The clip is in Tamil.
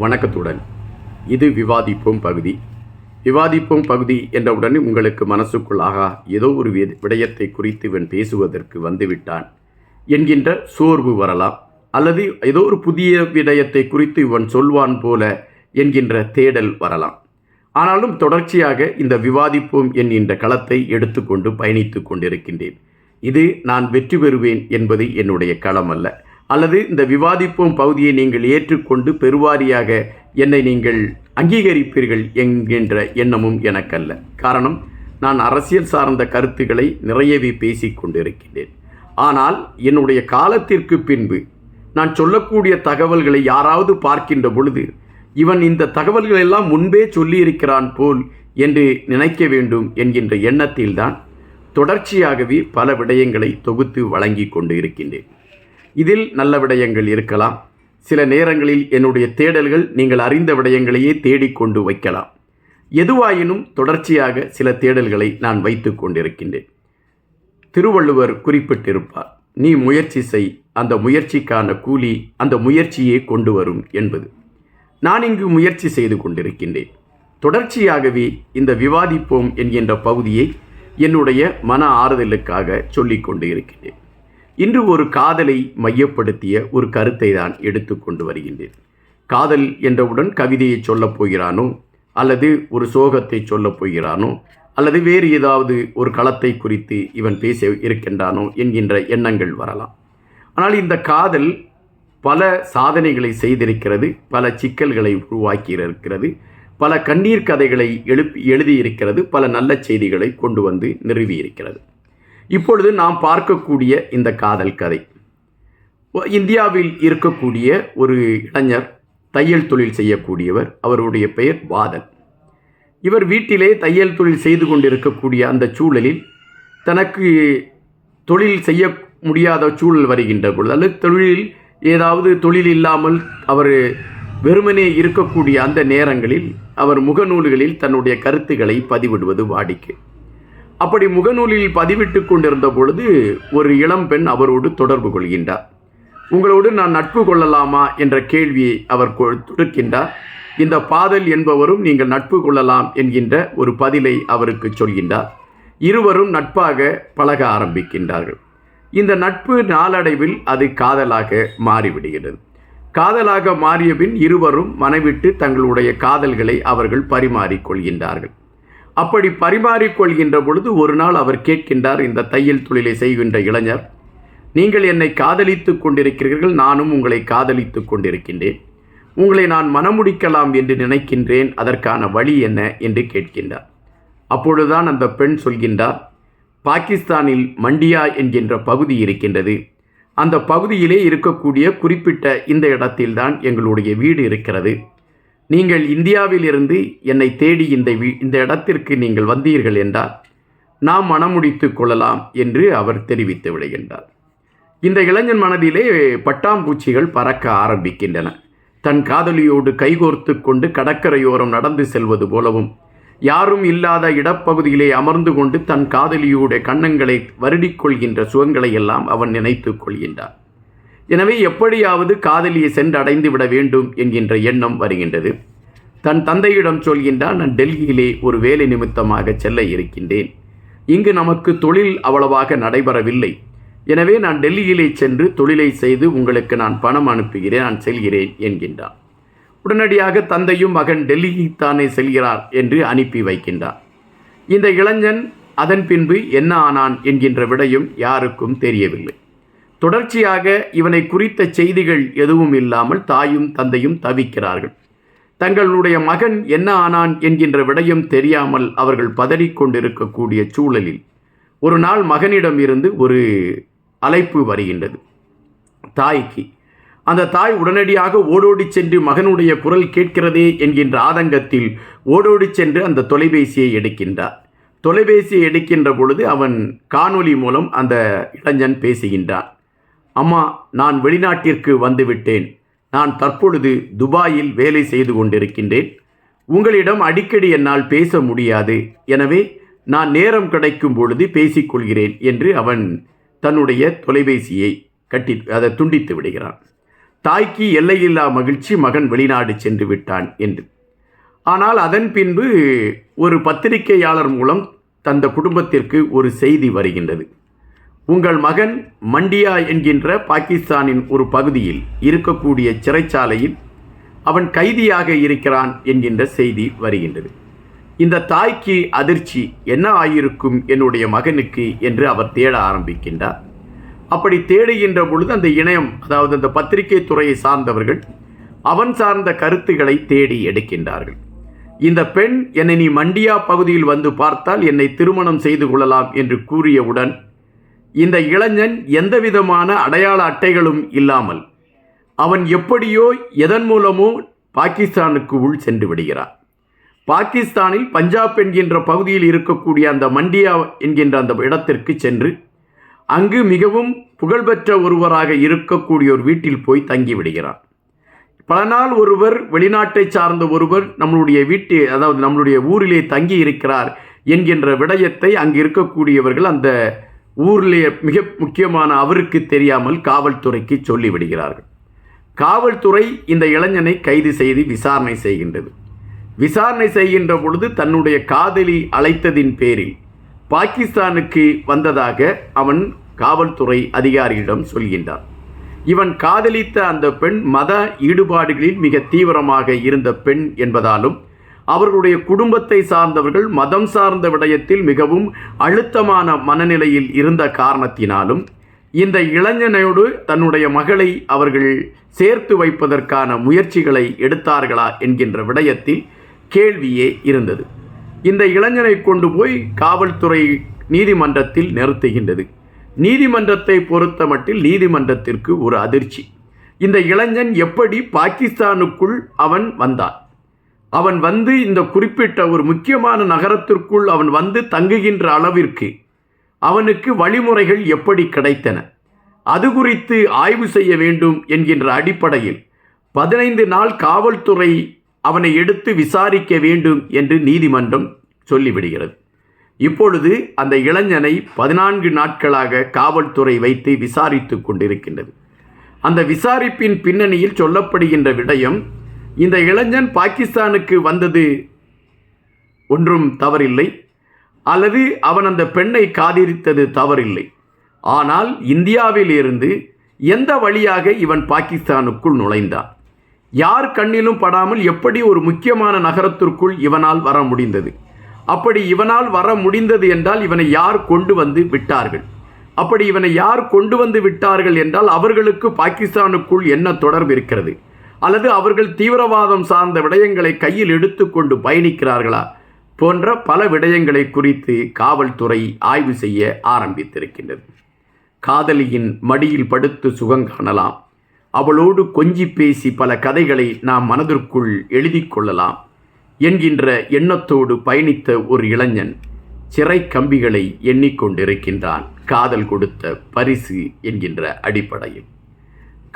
வணக்கத்துடன். இது விவாதிப்போம் பகுதி. விவாதிப்போம் பகுதி என்றவுடன் உங்களுக்கு மனசுக்குள்ளாக ஏதோ ஒரு விடயத்தை குறித்து இவன் பேசுவதற்கு வந்துவிட்டான் என்கின்ற சோர்வு வரலாம். அல்லது ஏதோ ஒரு புதிய விடயத்தை குறித்து இவன் சொல்வான் போல என்கின்ற தேடல் வரலாம். ஆனாலும் தொடர்ச்சியாக இந்த விவாதிப்போம் என்கின்ற களத்தை எடுத்துக்கொண்டு பயணித்துக் கொண்டிருக்கின்றேன். இது நான் வெற்றி பெறுவேன் என்பது என்னுடைய களம் அல்ல அல்லது இந்த விவாதிப்போம் பகுதியை நீங்கள் ஏற்றுக்கொண்டு பெருவாரியாக என்னை நீங்கள் அங்கீகரிப்பீர்கள் என்கின்ற எண்ணமும் எனக்கல்ல. காரணம் நான் அரசியல் சார்ந்த கருத்துக்களை நிறையவே பேசிக் கொண்டிருக்கின்றேன். ஆனால் என்னுடைய காலத்திற்கு பின்பு நான் சொல்லக்கூடிய தகவல்களை யாராவது பார்க்கின்ற பொழுது இவன் இந்த தகவல்கள் எல்லாம் முன்பே சொல்லியிருக்கிறான் போல் என்று நினைக்க வேண்டும் என்கின்ற எண்ணத்தில்தான் தொடர்ச்சியாகவே பல விடயங்களை தொகுத்து வழங்கி கொண்டு இருக்கின்றேன் இதில் நல்ல விடயங்கள் இருக்கலாம். சில நேரங்களில் என்னுடைய தேடல்கள் நீங்கள் அறிந்த விடயங்களையே தேடிக்கொண்டு வைக்கலாம். எதுவாயினும் தொடர்ச்சியாக சில தேடல்களை நான் வைத்து கொண்டிருக்கின்றேன். திருவள்ளுவர் குறிப்பிட்டிருப்பார் நீ முயற்சி செய் அந்த முயற்சிக்கான கூலி அந்த முயற்சியே கொண்டு வரும் என்பது. நான் இங்கு முயற்சி செய்து கொண்டிருக்கின்றேன். தொடர்ச்சியாகவே இந்த விவாதிப்போம் என்கின்ற பகுதியை என்னுடைய மன ஆறுதலுக்காக சொல்லிக் கொண்டு இருக்கின்றேன். இன்று ஒரு காதலை மையப்படுத்திய ஒரு கருத்தை தான் எடுத்துக்கொண்டு வருகின்றேன். காதல் என்றவுடன் கவிதையை சொல்லப் போகிறானோ அல்லது ஒரு சோகத்தை சொல்லப் போகிறானோ அல்லது வேறு ஏதாவது ஒரு களத்தை குறித்து இவன் பேச இருக்கின்றானோ என்கின்ற எண்ணங்கள் வரலாம். ஆனால் இந்த காதல் பல சாதனைகளை செய்திருக்கிறது பல சிக்கல்களை உருவாக்கி இருக்கிறது பல கண்ணீர் கதைகளை எழுப்பி எழுதியிருக்கிறது பல நல்ல செய்திகளை கொண்டு வந்து நிறுவியிருக்கிறது. இப்பொழுது நாம் பார்க்கக்கூடிய இந்த காதல் கதை. இந்தியாவில் இருக்கக்கூடிய ஒரு இளைஞர் தையல் தொழில் செய்யக்கூடியவர் அவருடைய பெயர் வாதன் இவர் வீட்டிலே தையல் தொழில் செய்து கொண்டிருக்கக்கூடிய அந்த சூழலில் தனக்கு தொழில் செய்ய முடியாத சூழல் வருகின்ற பொழுது அல்லது தொழிலில் ஏதாவது தொழில் இல்லாமல் அவர் வெறுமனே இருக்கக்கூடிய அந்த நேரங்களில் அவர் முகநூல்களில் தன்னுடைய கருத்துக்களை பதிவிடுவது வாடிக்கை. அப்படி முகநூலில் பதிவிட்டு கொண்டிருந்த பொழுது ஒரு இளம்பெண் அவரோடு தொடர்பு கொள்கின்றார். உங்களோடு நான் நட்பு கொள்ளலாமா? என்ற கேள்வியை அவர் கொ- தொடுக்கின்றார். இந்த பாதல் என்பவரும் நீங்கள் நட்பு கொள்ளலாம் என்கின்ற ஒரு பதிலை அவருக்கு சொல்கின்றார். இருவரும் நட்பாக பழக ஆரம்பிக்கின்றார்கள். இந்த நட்பு நாளடைவில் அது காதலாக மாறிவிடுகிறது. காதலாக மாறியபின் இருவரும் மனைவிட்டு தங்களுடைய காதல்களை அவர்கள் பரிமாறிக்கொள்கின்றார்கள் அப்படி பரிமாறிக்கொள்கின்ற பொழுது ஒரு நாள் அவர் கேட்கின்றார் இந்த தையல் தொழிலை செய்கின்ற இளைஞர் நீங்கள் என்னை காதலித்துக் கொண்டிருக்கிறீர்கள் நானும் உங்களை காதலித்து கொண்டிருக்கின்றேன். உங்களை நான் மனமுடிக்கலாம் என்று நினைக்கின்றேன் அதற்கான வழி என்ன? என்று கேட்கின்றார். அப்பொழுதுதான் அந்த பெண் சொல்கின்றார் பாகிஸ்தானில் மண்டியா என்கின்ற பகுதி இருக்கின்றது. அந்த பகுதியிலே இருக்கக்கூடிய குறிப்பிட்ட இந்த இடத்தில்தான் எங்களுடைய வீடு இருக்கிறது. நீங்கள் இந்தியாவிலிருந்து என்னை தேடி இந்த வீ இந்த இடத்திற்கு நீங்கள் வந்தீர்கள் என்றால் நாம் மனமுடித்து கொள்ளலாம் என்று அவர் தெரிவித்து விடுகின்றார். இந்த இளைஞன் மனதிலே பட்டாம்பூச்சிகள் பறக்க ஆரம்பிக்கின்றன. தன் காதலியோடு கைகோர்த்து கொண்டு கடற்கரையோரம் நடந்து செல்வது போலவும் யாரும் இல்லாத இடப்பகுதியிலே அமர்ந்து கொண்டு தன் காதலியோட கன்னங்களை வருடிக்கொள்கின்ற சுகங்களை எல்லாம் அவன் நினைத்து கொள்கின்றான். எனவே எப்படியாவது காதலியை சென்றடைந்து விட வேண்டும் என்கின்ற எண்ணம் வருகின்றது. தன் தந்தையிடம் சொல்கின்றான் நான் டெல்லியிலே ஒரு வேலை நிமித்தமாக செல்ல இருக்கின்றேன். இங்கு நமக்கு தொழில் அவ்வளவாக நடைபெறவில்லை. எனவே நான் டெல்லியிலே சென்று தொழிலை செய்து உங்களுக்கு நான் பணம் அனுப்புகிறேன் நான் செல்கிறேன் என்கின்றான். உடனடியாக தந்தையும் மகன் டெல்லிக்குத்தானே செல்கிறார் என்று அனுப்பி வைக்கின்றார். இந்த இளைஞன் அதன் பின்பு என்ன ஆனான் என்கின்ற விடையும் யாருக்கும் தெரியவில்லை. தொடர்ச்சியாக இவனை குறித்த செய்திகள் எதுவும் இல்லாமல் தாயும் தந்தையும் தவிக்கிறார்கள். தங்களுடைய மகன் என்ன ஆனான் என்கின்ற விடயம் தெரியாமல் அவர்கள் பதறிக்கொண்டிருக்கக்கூடிய சூழலில் ஒரு நாள் மகனிடம் இருந்து ஒரு அழைப்பு வருகின்றது. தாய்க்கு அந்த தாய் உடனடியாக ஓடோடி சென்று மகனுடைய குரல் கேட்கிறதே என்கின்ற ஆதங்கத்தில் ஓடோடி சென்று அந்த தொலைபேசியை எடுக்கின்றார். தொலைபேசியை எடுக்கின்ற பொழுது அவன் காணொலி மூலம் அந்த இளைஞன் பேசுகின்றான். அம்மா நான் வெளிநாட்டிற்கு வந்துவிட்டேன். நான் தற்பொழுது துபாயில் வேலை செய்து கொண்டிருக்கின்றேன். உங்களிடம் அடிக்கடி என்னால் பேச முடியாது. எனவே நான் நேரம் கிடைக்கும் பொழுது பேசிக்கொள்கிறேன் என்று அவன் தன்னுடைய தொலைபேசியை கட்டி அதை துண்டித்து விடுகிறான். தாய்க்கு எல்லையில்லா மகிழ்ச்சி மகன் வெளிநாடு சென்று விட்டான் என்று. ஆனால் அதன் பின்பு ஒரு பத்திரிகையாளர் மூலம் தந்த குடும்பத்திற்கு ஒரு செய்தி வருகின்றது. உங்கள் மகன் மண்டியா என்கின்ற பாகிஸ்தானின் ஒரு பகுதியில் இருக்கக்கூடிய சிறைச்சாலையில் அவன் கைதியாக இருக்கிறான் என்கின்ற செய்தி வருகின்றது. இந்த தாய்க்கு அதிர்ச்சி என்ன ஆயிருக்கும் என்னுடைய மகனுக்கு என்று அவர் தேட ஆரம்பிக்கின்றார். அப்படி தேடுகின்ற பொழுது அந்த இணையம் அதாவது அந்த பத்திரிகை துறையை சார்ந்தவர்கள் அவன் சார்ந்த கருத்துக்களை தேடி எடுக்கின்றார்கள். இந்த பெண் என்னை நீ மண்டியா பகுதியில் வந்து பார்த்தால் என்னை திருமணம் செய்து கொள்ளலாம் என்று கூறியவுடன் இந்த இளைஞன் எந்தவிதமான அடையாள அட்டைகளும் இல்லாமல் அவன் எப்படியோ எதன் மூலமோ பாகிஸ்தானுக்கு உள் சென்று விடுகிறான். பாகிஸ்தானில் பஞ்சாப் என்கின்ற பகுதியில் இருக்கக்கூடிய அந்த மண்டியா என்கின்ற அந்த இடத்திற்கு சென்று அங்கு மிகவும் புகழ்பெற்ற ஒருவராக இருக்கக்கூடிய ஒரு வீட்டில் போய் தங்கி விடுகிறான். பல நாள் ஒருவர் வெளிநாட்டை சார்ந்த ஒருவர் நம்மளுடைய வீட்டு அதாவது நம்மளுடைய ஊரிலே தங்கி இருக்கிறார் என்கின்ற விடயத்தை அங்கு இருக்கக்கூடியவர்கள் அந்த ஊர்லேயே மிக முக்கியமான அவருக்கு தெரியாமல் காவல்துறைக்கு சொல்லிவிடுகிறார்கள். காவல்துறை இந்த இளைஞனை கைது செய்து விசாரணை செய்கின்றது. விசாரணை செய்கின்ற பொழுது தன்னுடைய காதலி அழைத்ததின் பேரில் பாகிஸ்தானுக்கு வந்ததாக அவன் காவல்துறை அதிகாரியிடம் சொல்கின்றான். இவன் காதலித்த அந்த பெண் மத ஈடுபாடுகளில் மிக தீவிரமாக இருந்த பெண் என்பதாலும் அவர்களுடைய குடும்பத்தை சார்ந்தவர்கள் மதம் சார்ந்த விடயத்தில் மிகவும் அழுத்தமான மனநிலையில் இருந்த காரணத்தினாலும் இந்த இளைஞனோடு தன்னுடைய மகளை அவர்கள் சேர்த்து வைப்பதற்கான முயற்சிகளை எடுத்தார்களா என்கின்ற விடயத்தில் கேள்வியே இருந்தது. இந்த இளைஞனை கொண்டு போய் காவல்துறை நீதிமன்றத்தில் நிறுத்துகின்றது. நீதிமன்றத்தை பொறுத்த மட்டில் நீதிமன்றத்திற்கு ஒரு அதிர்ச்சி. இந்த இளைஞன் எப்படி பாகிஸ்தானுக்குள் அவன் வந்தான்? அவன் வந்து இந்த குறிப்பிட்ட ஒரு முக்கியமான நகரத்திற்குள் அவன் வந்து தங்குகின்ற அளவிற்கு அவனுக்கு வழிமுறைகள் எப்படி கிடைத்தன? அது குறித்து ஆய்வு செய்ய வேண்டும் என்கின்ற அடிப்படையில் பதினைந்து நாள் காவல்துறை அவனை எடுத்து விசாரிக்க வேண்டும் என்று நீதிமன்றம் சொல்லிவிடுகிறது. இப்பொழுது அந்த இளைஞனை பதினான்கு நாட்களாக காவல்துறை வைத்து விசாரித்து கொண்டிருக்கின்றது. அந்த விசாரிப்பின் பின்னணியில் சொல்லப்படுகின்ற விடயம் இந்த இளைஞன் பாகிஸ்தானுக்கு வந்தது ஒன்றும் தவறில்லை அல்லது அவன் அந்த பெண்ணை காதலித்தது தவறில்லை. ஆனால் இந்தியாவில் இருந்து எந்த வழியாக இவன் பாகிஸ்தானுக்குள் நுழைந்தான்? யார் கண்ணிலும் படாமல் எப்படி ஒரு முக்கியமான நகரத்திற்குள் இவனால் வர முடிந்தது? அப்படி இவனால் வர முடிந்தது என்றால் இவனை யார் கொண்டு வந்து விட்டார்கள்? அப்படி இவனை யார் கொண்டு வந்து விட்டார்கள் என்றால் அவர்களுக்கு பாகிஸ்தானுக்குள் என்ன தொடர்பு இருக்கிறது? அல்லது அவர்கள் தீவிரவாதம் சார்ந்த விடயங்களை கையில் எடுத்துக்கொண்டு பயணிக்கிறார்களா போன்ற பல விடயங்களை குறித்து காவல்துறை ஆய்வு செய்ய ஆரம்பித்திருக்கின்றது. காதலியின் மடியில் படுத்து சுகம் காணலாம். அவளோடு கொஞ்சி பேசி பல கதைகளை நாம் மனதிற்குள் எழுதி கொள்ளலாம் என்கின்ற எண்ணத்தோடு பயணித்த ஒரு இளைஞன் சிறை கம்பிகளை எண்ணிக்கொண்டிருக்கின்றான். காதல் கொடுத்த பரிசு என்கின்ற அடிப்படையில்.